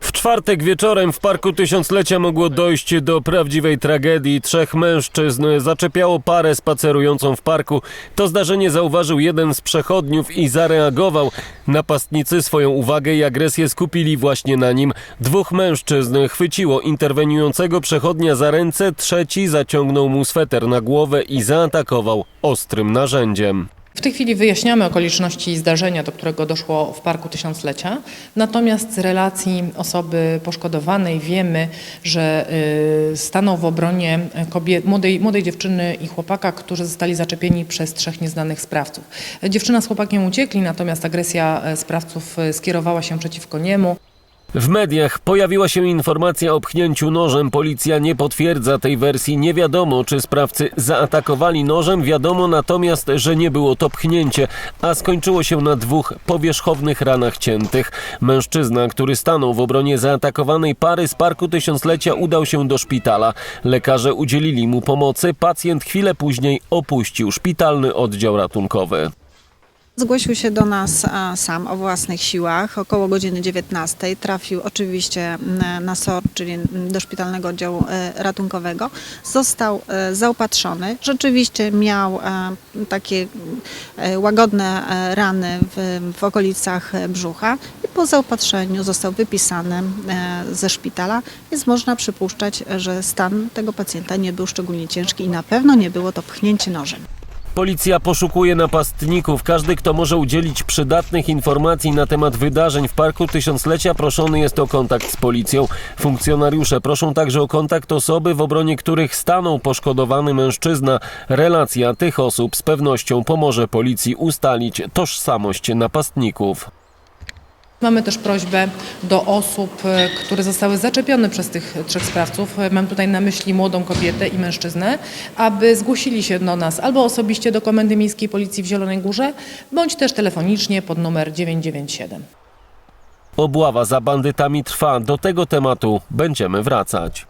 W czwartek wieczorem w Parku Tysiąclecia mogło dojść do prawdziwej tragedii. Trzech mężczyzn zaczepiało parę spacerującą w parku. To zdarzenie zauważył jeden z przechodniów i zareagował. Napastnicy swoją uwagę i agresję skupili właśnie na nim. Dwóch mężczyzn chwyciło interweniującego przechodnia za ręce, trzeci zaciągnął mu sweter na głowę i zaatakował ostrym narzędziem. W tej chwili wyjaśniamy okoliczności zdarzenia, do którego doszło w Parku Tysiąclecia. Natomiast z relacji osoby poszkodowanej wiemy, że y, stanął w obronie kobiet, młodej, młodej dziewczyny i chłopaka, którzy zostali zaczepieni przez trzech nieznanych sprawców. Dziewczyna z chłopakiem uciekli, natomiast agresja e, sprawców e, skierowała się przeciwko niemu. W mediach pojawiła się informacja o pchnięciu nożem. Policja nie potwierdza tej wersji. Nie wiadomo, czy sprawcy zaatakowali nożem. Wiadomo natomiast, że nie było to pchnięcie, a skończyło się na dwóch powierzchownych ranach ciętych. Mężczyzna, który stanął w obronie zaatakowanej pary z Parku Tysiąclecia, udał się do szpitala. Lekarze udzielili mu pomocy. Pacjent chwilę później opuścił szpitalny oddział ratunkowy. Zgłosił się do nas a, sam o własnych siłach. Około godziny 19 trafił oczywiście na SOR, czyli do szpitalnego oddziału e, ratunkowego. Został e, zaopatrzony. Rzeczywiście miał e, takie e, łagodne e, rany w, w okolicach e, brzucha i po zaopatrzeniu został wypisany e, ze szpitala, więc można przypuszczać, że stan tego pacjenta nie był szczególnie ciężki i na pewno nie było to pchnięcie nożem. Policja poszukuje napastników. Każdy, kto może udzielić przydatnych informacji na temat wydarzeń w Parku Tysiąclecia, proszony jest o kontakt z policją. Funkcjonariusze proszą także o kontakt osoby, w obronie których stanął poszkodowany mężczyzna. Relacja tych osób z pewnością pomoże policji ustalić tożsamość napastników. Mamy też prośbę do osób, e, które zostały zaczepione przez tych trzech sprawców, e, mam tutaj na myśli młodą kobietę i mężczyznę, aby zgłosili się do nas albo osobiście do Komendy Miejskiej Policji w Zielonej Górze, bądź też telefonicznie pod numer 997. Obława za bandytami trwa. Do tego tematu będziemy wracać.